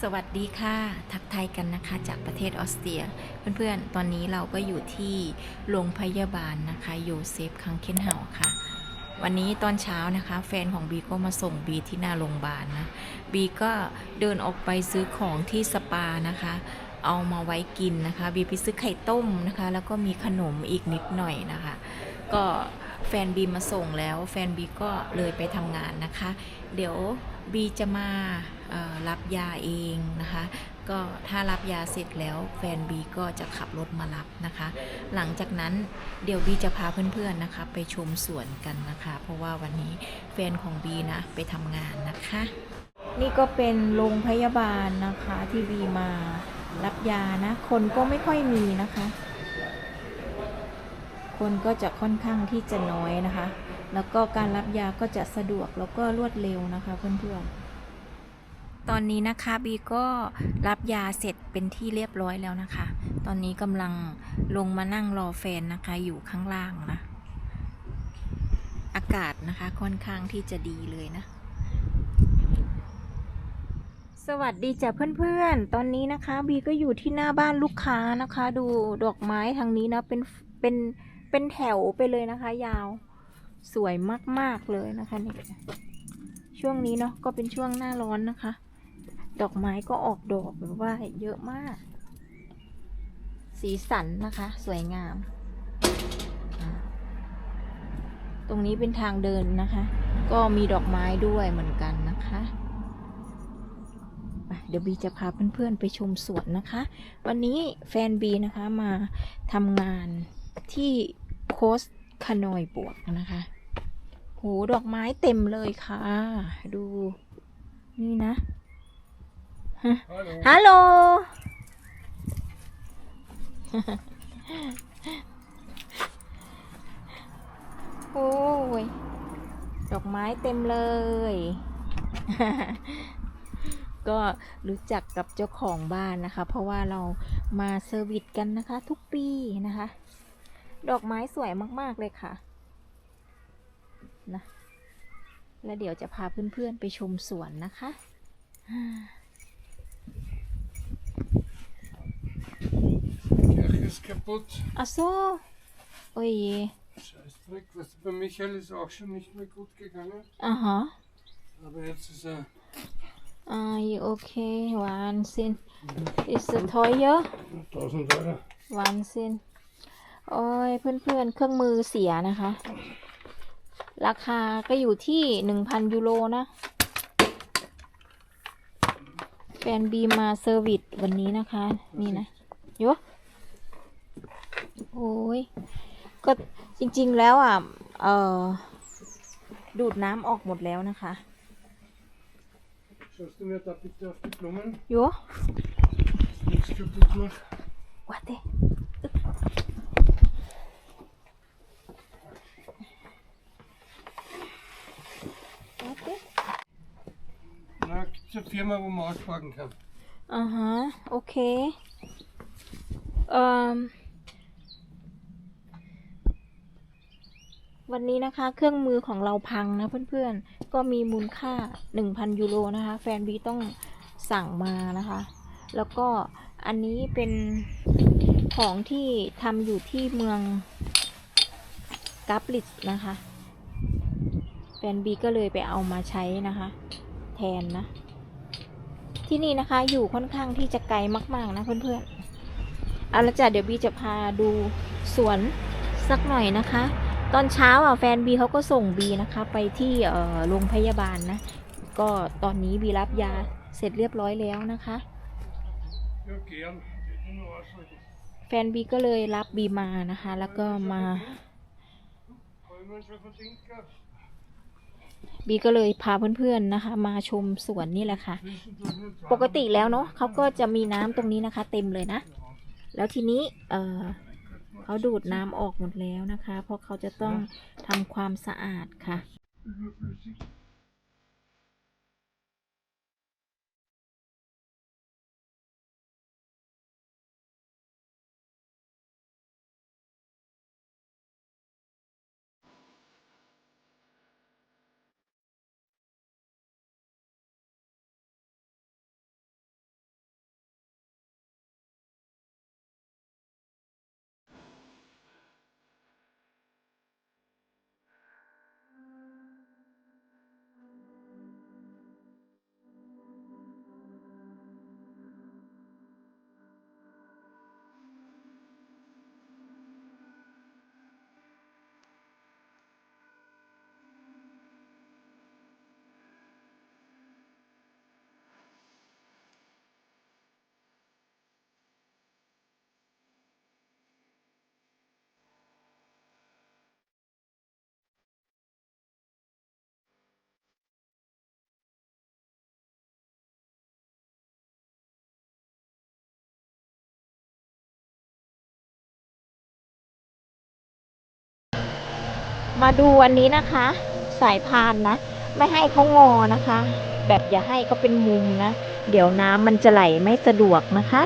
สวัสดีค่ะ ทักทายกันนะคะ จากประเทศออสเตรีย เพื่อนๆ ตอนนี้เราก็อยู่ที่โรงพยาบาลนะคะโยเซฟคังเคนเฮาค่ะ วันนี้ตอนเช้านะคะ แฟนของบีก็มาส่งบีที่หน้าโรงพยาบาลนะ บีก็เดินออกไปซื้อของที่สปานะคะ เอามาไว้กินนะคะ บีไปซื้อไข่ต้มนะคะ แล้วก็มีขนมอีกนิดหน่อยนะคะ ก็แฟนบีมาส่งแล้ว แฟนบีก็เลยไปทำงานนะคะ เดี๋ยวบีจะมา รับยาเองนะคะ ก็ถ้ารับยาเสร็จแล้วแฟนบีก็จะขับรถมารับนะคะ หลังจากนั้นเดี๋ยวบีจะพาเพื่อนๆนะคะ ไปชมสวนกันนะคะ เพราะว่าวันนี้แฟนของบีนะไปทำงานนะคะ นี่ก็เป็นโรงพยาบาลนะคะที่บีมารับยานะ คนก็ไม่ค่อยมีนะคะ คนก็จะค่อนข้างที่จะน้อยนะคะ แล้วก็การรับยาก็จะสะดวกแล้วก็รวดเร็วนะคะเพื่อนๆ ตอนนี้นะคะบีก็รับยาเสร็จเป็นที่เรียบร้อยแล้วนะคะ ตอนนี้กำลังลงมานั่งรอแฟนนะคะอยู่ข้างล่างนะ อากาศนะคะค่อนข้างที่จะดีเลยนะ สวัสดีจ้ะเพื่อนๆ ตอนนี้นะคะบีก็อยู่ที่หน้าบ้านลูกค้านะคะ ดูดอกไม้ทางนี้นะเป็นเป็นเป็นแถวไปเลยนะคะ ยาวสวยมากๆเลยนะคะนี่ช่วงนี้เนาะก็เป็นช่วงหน้าร้อนนะคะ ดอกไม้ก็ออกดอกแบบว่าเยอะมาก สีสันนะคะ สวยงาม ตรงนี้เป็นทางเดินนะคะ ก็มีดอกไม้ด้วยเหมือนกันนะคะเดี๋ยวบีจะพาเพื่อนๆไปชมสวนนะคะ วันนี้แฟนบีนะคะมาทำงานที่โคสคานอยบวกนะคะโหดอกไม้เต็มเลยค่ะ ดูนี่นะ ฮัลโหล โอ้ย ดอกไม้เต็มเลย ก็รู้จักกับเจ้าของบ้านนะคะ เพราะว่าเรามาเซอร์วิสกันนะคะ ทุกปีนะคะ ดอกไม้สวยมาก ๆ เลยค่ะ นะ แล้วเดี๋ยวจะพาเพื่อน ๆ ไปชมสวนนะคะ Die Kirche ist kaputt. อาโซโอ้ย Scheißdreck. Was bei Michael ist auch schon nicht mehr gut gegangen. อ่าฮะ Aber jetzt ist er อ่าโอเควานซิน is it teuer 1000 Euro. วานซินโอ้ยเพื่อนๆ เครื่องมือเสียนะคะ ราคาก็อยู่ที่หนึ่งพันยูโรนะ แฟนบีมาเซอร์วิสวันนี้นะคะ นี่นะโย โอ้ยก็จริงๆแล้วอะ เอ่อ ดูดน้ำออกหมดแล้วนะคะ Schaust du mir da bitte auf die Blumen? โย Nichts kaputt macht. Warte. Warte. Na, gibt eine Firma, wo man ausfragen kann. อ่าฮะ โอเค เอ่อ วันนี้นะคะเครื่องมือของเราพังนะเพื่อนๆ ก็มีมูลค่า 1,000 ยูโรนะคะ แฟนบีต้องสั่งมานะคะ แล้วก็อันนี้เป็นของที่ทำอยู่ที่เมืองกาบลิตนะคะ แฟนบีก็เลยไปเอามาใช้นะคะ แทนนะ ที่นี่นะคะอยู่ค่อนข้างที่จะไกลมาก ๆ นะเพื่อนๆเอาละจ้ะเดี๋ยวบีจะพาดูสวนสักหน่อยนะคะ ตอนเช้าอะแฟนบีเขาก็ส่งบีนะคะไปที่โรงพยาบาลนะ ก็ตอนนี้บีรับยาเสร็จเรียบร้อยแล้วนะคะ แฟนบีก็เลยรับบีมานะคะ แล้วก็มาบีก็เลยพาเพื่อนๆนะคะ มาชมสวนนี่แหละค่ะ ปกติแล้วเนาะเขาก็จะมีน้ำตรงนี้นะคะ เต็มเลยนะ แล้วทีนี้เออ เขาดูดน้ำออกหมดแล้วนะคะ เพราะเขาจะต้องทำความสะอาดค่ะ มาดูอันนี้นะคะ สายพานนะ ไม่ให้เขางอนะคะ แบบอย่าให้เขาเป็นมุมนะ เดี๋ยวน้ำมันจะไหลไม่สะดวกนะคะ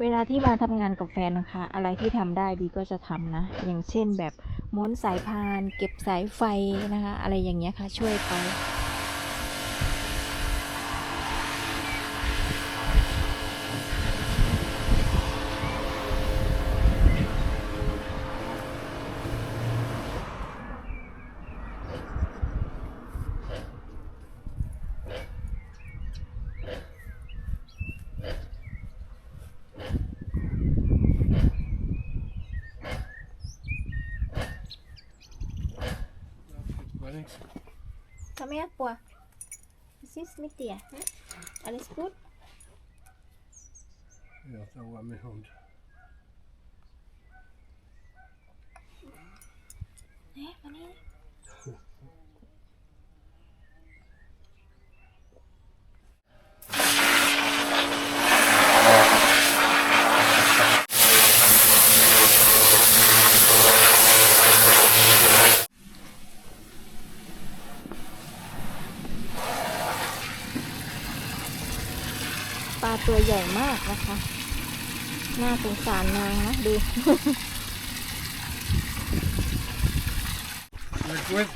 เวลาที่มาทำงานกับแฟนนะคะ อะไรที่ทำได้บีก็จะทำนะ อย่างเช่นแบบม้วนสายพาน เก็บสายไฟนะคะ อะไรอย่างเงี้ยค่ะ ช่วยไป Thanks. Kau main apa? Ah? Mesti smithy lah. Ha? Ada spoon? Ya, yeah, tahu apa main hond. Eh, mana? นะคะ น่าสงสารนางนะดู Na gut,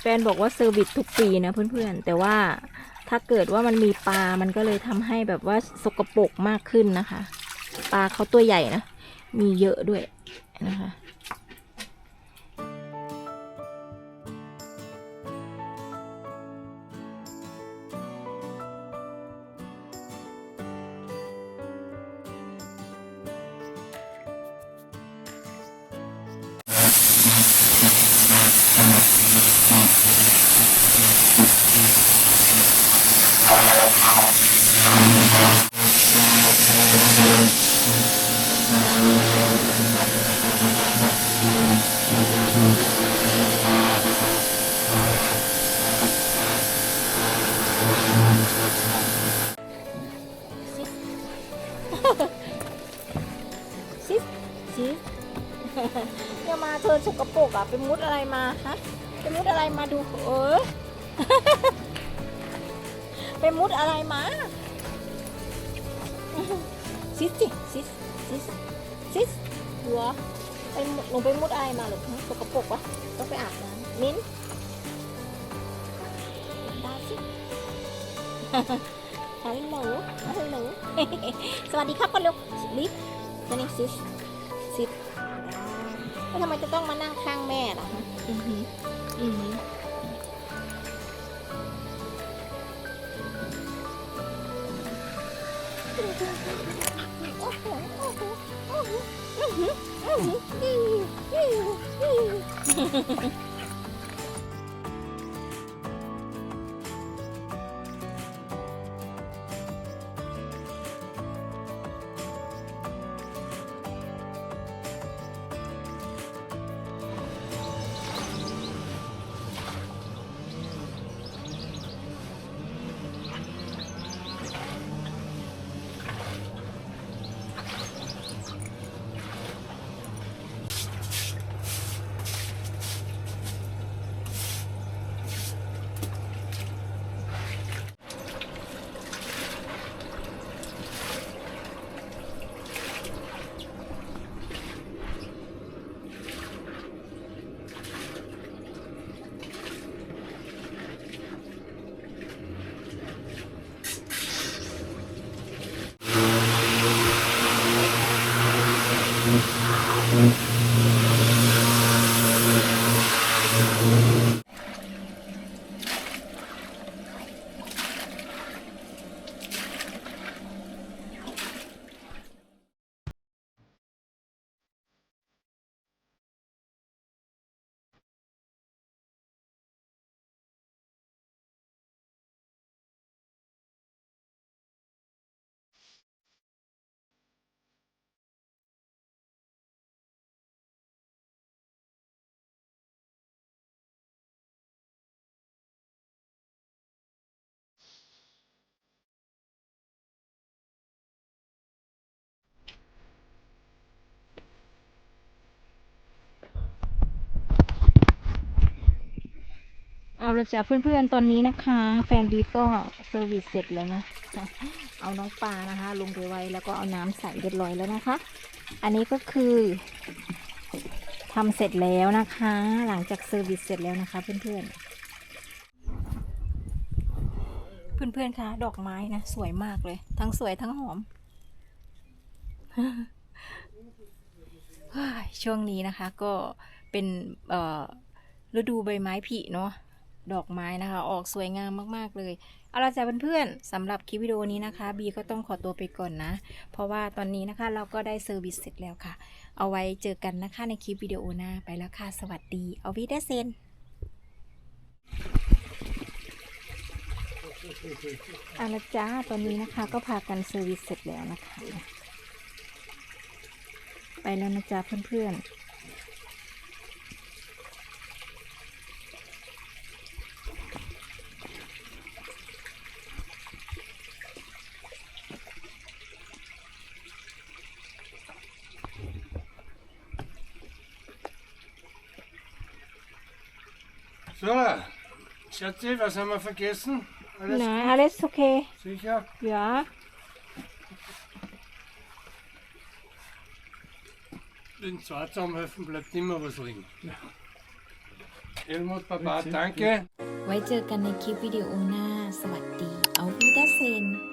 แฟนบอกว่าเซอร์วิสทุกปีนะเพื่อนๆ แต่ว่าถ้าเกิดว่ามันมีปลา มันก็เลยทำให้แบบว่าสกปรกมากขึ้นนะคะ ปลาเขาตัวใหญ่นะ มีเยอะด้วยนะคะ ซิสซิสเนี่ยมาเธอสกปรกอะไปมุดอะไรมาฮะไปมุดอะไรมาดูเออไปมุดอะไรมาซิสสิซิส ซิสซิสหัวไปมุดหนูไปมุดอะไรมาหรือสกปรกวะต้องไปอาบน้ำมิ้นดาสิฮัลโหลฮัลโหลสวัสดีครับกันเร็วลิฟตัวนี้ซิสซิสแล้วทำไมจะต้องมานั่งข้างแม่ล่ะฮะอือหืออือหือ โ Mm-hmm. อ้โหโอ้โหโอ้โหอื้อหืออื้อหืออื้อหืออื้อหือละจ้ะเพื่อนๆ ตอนนี้นะคะ แฟนบีก็เซอร์วิสเสร็จแล้วนะเอาน้องปลานะคะ ลงไปไว้แล้วก็เอาน้ำใส่เรียบร้อยแล้วนะคะ อันนี้ก็คือทำเสร็จแล้วนะคะ หลังจากเซอร์วิสเสร็จแล้วนะคะ เพื่อนๆ เพื่อนๆคะดอกไม้นะสวยมากเลย ทั้งสวยทั้งหอมช่วงนี้นะคะก็เป็นฤดูใบไม้ผลิเนาะ ดอกไม้นะคะ ออกสวยงามมากๆเลย เอาละจ้ะเพื่อนๆสำหรับคลิปวิดีโอนี้นะคะบีก็ต้องขอตัวไปก่อนนะ เพราะว่าตอนนี้นะคะเราก็ได้เซอร์วิสเสร็จแล้วค่ะ เอาไว้เจอกันนะคะในคลิปวิดีโอหน้าไปแล้วค่ะ สวัสดีเอาวิดเซน เอาละจ้าตอนนี้นะคะก็พากันเซอร์วิสเสร็จแล้วนะคะ ไปแล้วนะจ๊ะเพื่อนๆ So, Schatzi, was haben wir vergessen? Alles Nein, alles okay. sicher? Ja. Den zwei zusammenhelfen bleibt immer was liegen. Helmut, Papa, danke. ไว้เจอกันในคลิปวิดีโอหน้า สวัสดี เอาวิดาเซน